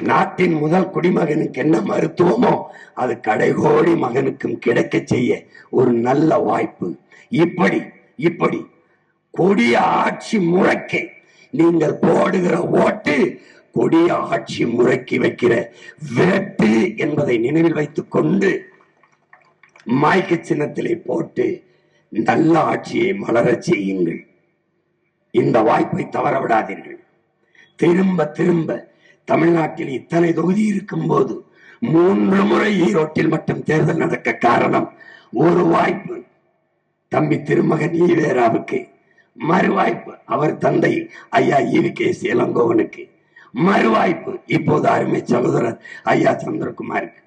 நாட்டின் முதல் குடிமகனுக்கு என்ன மருத்துவமோ அது கடைகோடி மகனுக்கும் கிடைக்க செய்ய ஒரு நல்ல வாய்ப்பு. இப்படி இப்படி. கொடிய ஆட்சி முறைக்கு நீங்கள் போடுகிற ஓட்டு கொடிய ஆட்சி முறைக்கு வைக்கிற வேட்டு என்பதை நினைவில் வைத்துக் கொண்டு மாய்க்கு சின்னத்திலே போட்டு நல்ல ஆட்சியை மலரச் செய்யுங்கள். இந்த வாய்ப்பை தவற விடாதீர்கள் திரும்ப திரும்ப தமிழ்நாட்டில் இத்தனை தொகுதி இருக்கும் போது மூன்று முறை ஈரோட்டில் மட்டும் தேர்தல் நடக்க காரணம் ஒரு வாய்ப்பு. தம்பி திருமகன் ஈவேராவுக்கு. மறுவாய்ப்பு அவர் தந்தை ஐயா ஈவி கே இளங்கோவனுக்கு மறுவாய்ப்பு இப்போது அருமை சகோதரர் ஐயா சந்திரகுமாருக்கு.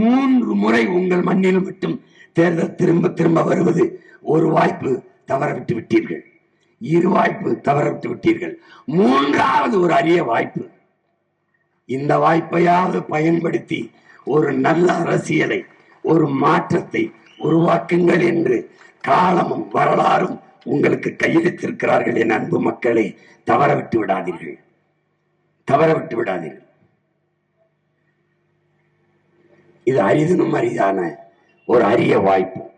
மூன்று முறை உங்கள் மண்ணில் மட்டும் தேர்தல் திரும்ப திரும்ப வருவது ஒரு வாய்ப்பு தவறவிட்டு விட்டீர்கள். இரு வாய்ப்பு தவறவிட்டு விட்டீர்கள். மூன்றாவது ஒரு அரிய வாய்ப்பு இந்த வாய்ப்பையாவது பயன்படுத்தி ஒரு நல்ல அரசியலை ஒரு மாற்றத்தை உருவாக்குங்கள் என்று காலமும் வரலாறும் உங்களுக்கு கையெழுத்திருக்கிறார்கள் என் அன்பு மக்களே. தவறவிட்டு விடாதீர்கள். தவறவிட்டு விடாதீர்கள். இது அரிதினும் அரிதான ஒரு அரிய வாய்ப்பு.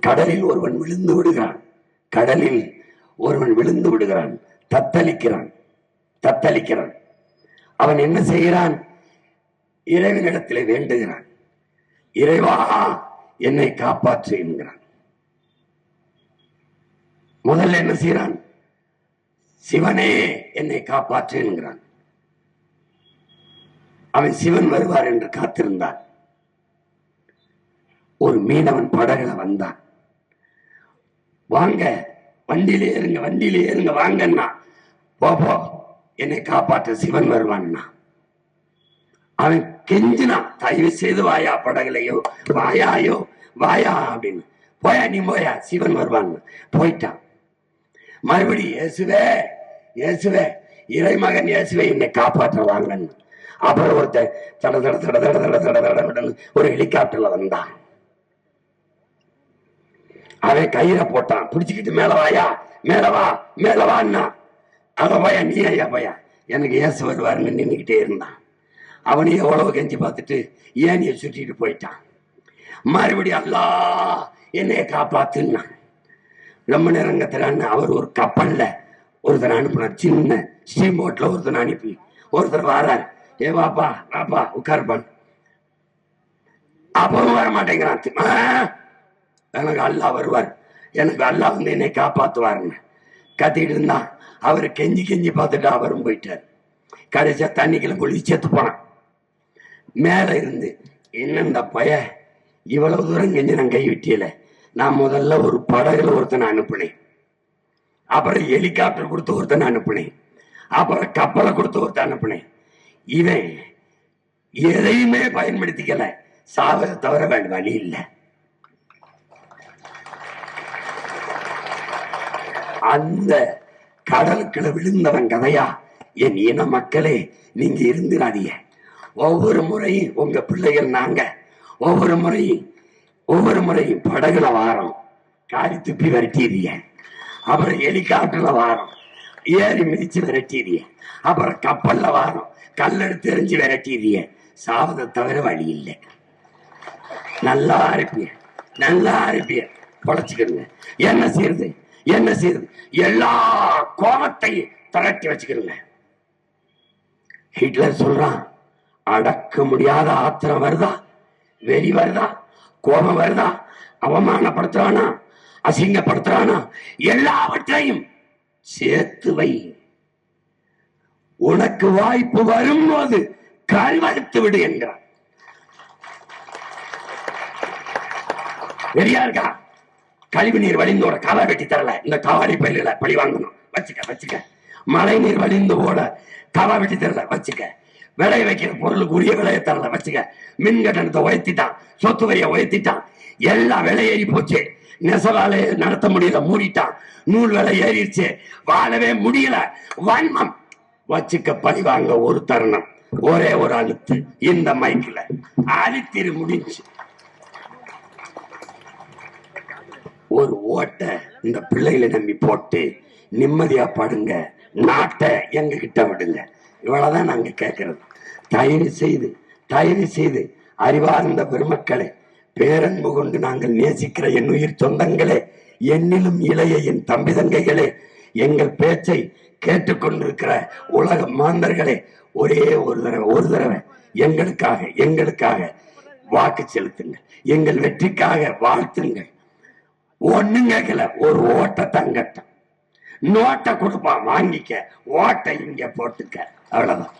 கடலில் ஒருவன் விழுந்து விடுகிறான். கடலில் ஒருவன் விழுந்து விடுகிறான். தத்தளிக்கிறான். தத்தளிக்கிறான். அவன் என்ன செய்கிறான்? இறைவனிடத்திலே வேண்டுகிறான். இறைவா என்னை காப்பாற்று என்கிறான். முதல்ல என்ன செய்கிறான்? சிவனே என்னை காப்பாற்று என்கிறான். அவன் சிவன் வருவார் என்று காத்திருந்தான். ஒரு மீனவன் படகுல வந்தான். வாங்க வண்டியில ஏறுங்க வண்டியில ஏறுங்க வாங்கன்னா போபோ என்னை காப்பாற்ற சிவன் வருவான்னா. அவன் கெஞ்சினான் தயவு செய்து வாயா படகுலையோ வாயாயோ வாயா அப்படின்னு. போயா நீ போயா சிவன் வருவான்னு. போயிட்டான். மறுபடி இயேசுவே இயேசுவே இறைமகன் இயேசுவே என்னை காப்பாற்ற வாங்கன்னு. அப்புறம் ஒருத்தர் தட தட தட தட தட தட தடன்னு ஒரு ஹெலிகாப்டர்ல வந்தான். அவன் கையில போட்டான். பிடிச்சுக்கிட்டு மேல வாயா? மேல வா மேல வான்னா? அத போயா நீ ஐயா பையா எனக்கு ஏசு வருவாருன்னு நின்றுக்கிட்டே இருந்தான். அவனையும் எவ்வளவு கெஞ்சி பார்த்துட்டு ஏனிய சுட்டிட்டு போயிட்டான். மறுபடியும் அல்லா என்னைய காப்பாத்துன்னான். ரொம்ப நேரங்கத்தில் அவர் ஒரு கப்பல்ல ஒருத்தர் அனுப்புனார். சின்ன ஸ்டீம் போட்ல ஒருத்தர் அனுப்பி ஒருத்தர் வாரார். ஏ வாப்பா வாப்பா உட்காருப்பான். அப்பவும் வர மாட்டேங்கிறான் எனக்கு அல்லா வருவார். எனக்கு அல்லா வந்து என்னை காப்பாற்றுவாருன்னு கத்திட்டு இருந்தான் அவர் கெஞ்சி கெஞ்சி பார்த்துட்டு அவரும் போயிட்டார். கடைசியாக தண்ணிக்குள்ள குளிச்சு செத்து போனான். மேலே இருந்து என்ன இந்த பய? இவ்வளவு தூரம் கெஞ்சி நான் கைவிட்டியல நான் முதல்ல ஒரு படகுல ஒருத்தனை அனுப்புனேன். அப்புறம் ஹெலிகாப்டர் கொடுத்து ஒருத்தனை அனுப்புனேன். அப்புறம் கப்பலை கொடுத்து ஒருத்தன் அனுப்புனேன். இவன் எதையுமே பயன்படுத்திக்கல. சாவதை தவிர வேண்டிய வழி இல்லை. அந்த கடலுக்குள்ள விழுந்தவன் கதையா? என் இன மக்களே நீங்க இருந்துடாதீங்க ஒவ்வொரு முறையும் உங்க பிள்ளைகள் நாங்க. ஒவ்வொரு முறையும் ஒவ்வொரு முறையும் படகுல வாரம். காரி துப்பி விரட்டிடுறிய அப்புறம் ஹெலிகாப்டர்ல வாரம். ஏறி மிதிச்சு விரட்டிடுறிய அப்புறம் கப்பல்ல வாரம். கல்லெடுத்து எறிஞ்சு விரட்டிடுறிய சாவதை தவிர வழி இல்லை. நல்லா இருப்பிய நல்லா இருப்பிய பொழைச்சுக்கிடுங்க என்ன செய்யறது என்ன செய்யறது எல்லா கோபத்தையும் திரட்டி வச்சுக்கிடுங்க ஹிட்லர் சொல்றான் அடக்க முடியாத ஆத்திரம் வருதா? வெறி வருதா? கோபம் வருதா? அவமானப்படுத்துறானா? அசிங்கப்படுத்துறானா? எல்லாவற்றையும் சேர்த்து வை. உனக்கு வாய்ப்பு வரும்போது கல்வறுத்து விடு என்கிறார். வெறியா இருக்கா? கழிவு நீர் வழிந்து ஓட காலா வெட்டி தரல. இந்த காவாடி பள்ளியில பழி வாங்கணும். வச்சுக்க வச்சுக்க. மழை நீர் வழிந்து ஓட காலா வெட்டி தரல வச்சுக்க. விளைய வைக்கிற பொருளுக்கு உரிய விலையை தரல வச்சுக்க. மின் கட்டணத்தை உயர்த்திட்டான் சொத்து வரியை உயர்த்திட்டான். எல்லாம் விலை ஏறி போச்சு. நெசவாலை நடத்த முடியல மூடிட்டான். நூல் விலை ஏறிடுச்சு. வாழவே முடியல. வன்மம். வச்சுக்க பழி வாங்க ஒரு தருணம். ஒரே ஒரு அழுத்து இந்த மைக்கில். அழுத்திரு முடிஞ்சு. ஒரு ஓட்டை இந்த பிள்ளைகளை நம்பி போட்டு நிம்மதியா படுங்க. நாட்டை எங்க கிட்ட விடுங்க. இவ்வளவுதான் நாங்க கேட்கறது தயவு செய்து தயவு செய்து அறிவார்ந்த பெருமக்களே பேரன்பு கொண்டு நாங்கள் நேசிக்கிற என் உயிர் சொந்தங்களே என்னிலும் இளைய என் தம்பி தங்கைகளே எங்கள் பேச்சை கேட்டுக்கொண்டிருக்கிற உலக மாந்தர்களே ஒரே ஒரு தடவை ஒரு தடவை எங்களுக்காக எங்களுக்காக வாக்கு செலுத்துங்கள். எங்கள் வெற்றிக்காக வாழ்த்துங்கள். ஒண்ணும் கேட்கல ஒரு ஓட்டை தங்கட்டும். நோட்டை கொடுப்பான் வாங்கிக்க. ஓட்டை இங்க போட்டுக்க. அவ்வளவுதான்.